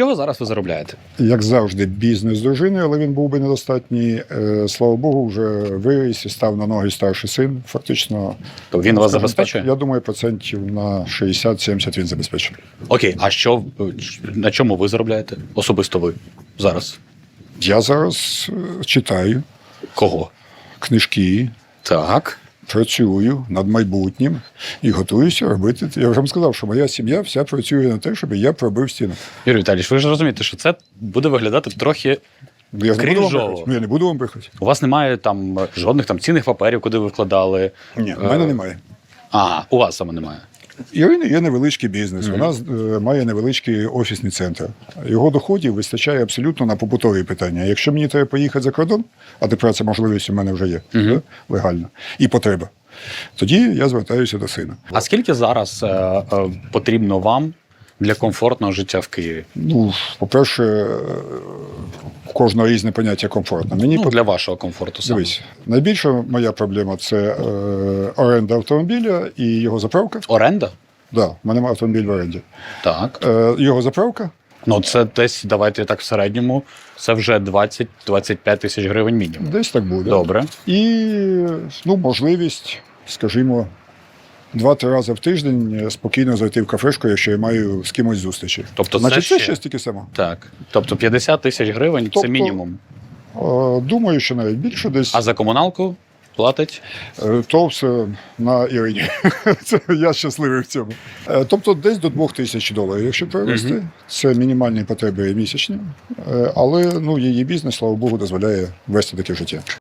чого зараз ви заробляєте? Як завжди, бізнес з дружиною, але він був би недостатній. Е, Слава Богу, вже виріс і став на ноги старший син. Фактично, То він вас забезпечує? Так, я думаю, процентів на 60-70 він забезпечує. Окей, а що на чому ви заробляєте? Особисто ви зараз? Я зараз е, читаю Кого? книжки, Так. Працюю над майбутнім і готуюся робити. Я вже вам сказав, що моя сім'я вся працює на те, щоб я пробив стіну. Юрій Віталійович, ви ж розумієте, що це буде виглядати трохи. Я не буду вам. Ну, я не буду вам брехати. У вас немає там е, жодних там цінних паперів, куди ви вкладали. Ні, в мене немає. А, у вас саме немає. Ірини є невеличкий бізнес. Вона е, має невеличкий офісний центр. Його доходів вистачає абсолютно на побутові питання. Якщо мені треба поїхати за кордон, а тепер ця можливість у мене вже є да, легально, і потреба, тоді я звертаюся до сина. А скільки зараз е, е, потрібно вам для комфортного життя в Києві? Ну, по-перше, кожного різне поняття комфортно. Мені Ну, для вашого комфорту саме. Дивись, найбільша моя проблема це е, оренда автомобіля і його заправка. Оренда? Да, в мене автомобіль в оренді. Так. Е, його заправка. Ну, це десь, давайте так в середньому, це вже 20-25 тисяч гривень мінімум. Десь так буде. Добре. І ну, можливість, скажімо, два-три рази в тиждень е, спокійно зайти в кафешку, якщо я маю з кимось зустрічі. Тобто Значить, це ще- стільки само. Так. Тобто 50 тисяч гривень це Тобто- мінімум. Е, Думаю, що навіть більше десь. А за комуналку платить? Е, То все на Ірині. Це я щасливий в цьому. Тобто десь до двох тисяч доларів, якщо перевести. Це мінімальні потреби місячні. Але ну, її бізнес, слава Богу, дозволяє вести таке життя.